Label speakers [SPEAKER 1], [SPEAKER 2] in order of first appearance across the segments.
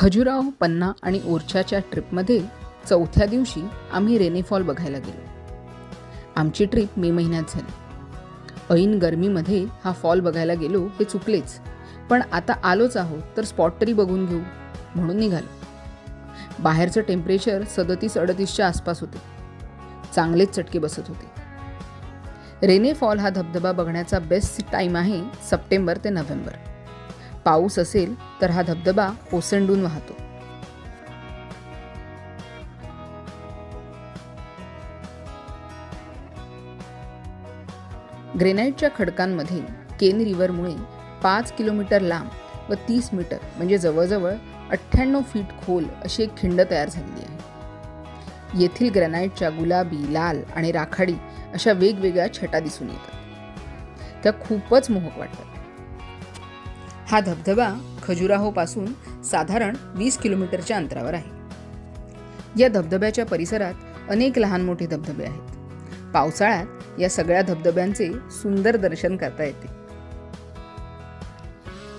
[SPEAKER 1] खजुराहो पन्ना आणि ओरछाच्या ट्रिपमध्ये चौथ्या दिवशी आम्ही रेनेफॉल बघायला गेलो. आमची ट्रिप मे महिन्यात झाली. ऐन गरमीमध्ये हा फॉल बघायला गेलो हे चुकलेच पण आता आलोच आहोत तर स्पॉट तरी बघून घेऊ म्हणून निघालो. बाहेरचं टेम्परेचर सदतीस अडतीसच्या आसपास होते. चांगलेच चटके बसत होते. रेने फॉल हा धबधबा बघण्याचा बेस्ट टाईम आहे सप्टेंबर ते नोव्हेंबर. पाऊस असेल तर हा धबधबा ओसंडून वाहतो. ग्रेनाईटच्या खडकांमध्ये केन रिव्हरमुळे पाच किलोमीटर लांब व तीस मीटर म्हणजे जवळजवळ अठ्ठ्याण्णव फीट खोल अशी एक खिंड तयार झालेली आहे. येथील ग्रॅनाईटच्या गुलाबी लाल आणि राखाडी अशा वेगवेगळ्या छटा दिसून येतात. त्या खूपच मोहक वाटतात. हा धबधबा खजुराहोपासून साधारण वीस किलोमीटरच्या अंतरावर आहे. या धबधब्याच्या परिसरात अनेक लहान मोठे धबधबे आहेत. पावसाळ्यात या सगळ्या धबधब्यांचे सुंदर दर्शन करता येते.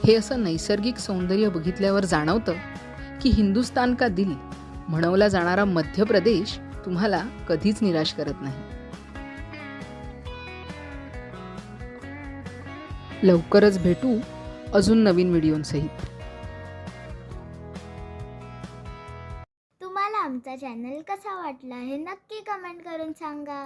[SPEAKER 1] हे असं नैसर्गिक सौंदर्य बघितल्यावर जाणवतं की हिंदुस्तान का दिल म्हणवला जाणारा मध्य प्रदेश तुम्हाला कधीच निराश करत नाही. लवकरच भेटू अजून नवीन व्हिडिओसहित.
[SPEAKER 2] तुम्हाला आमचा चॅनल कसा वाटला हे नक्की कमेंट करून सांगा.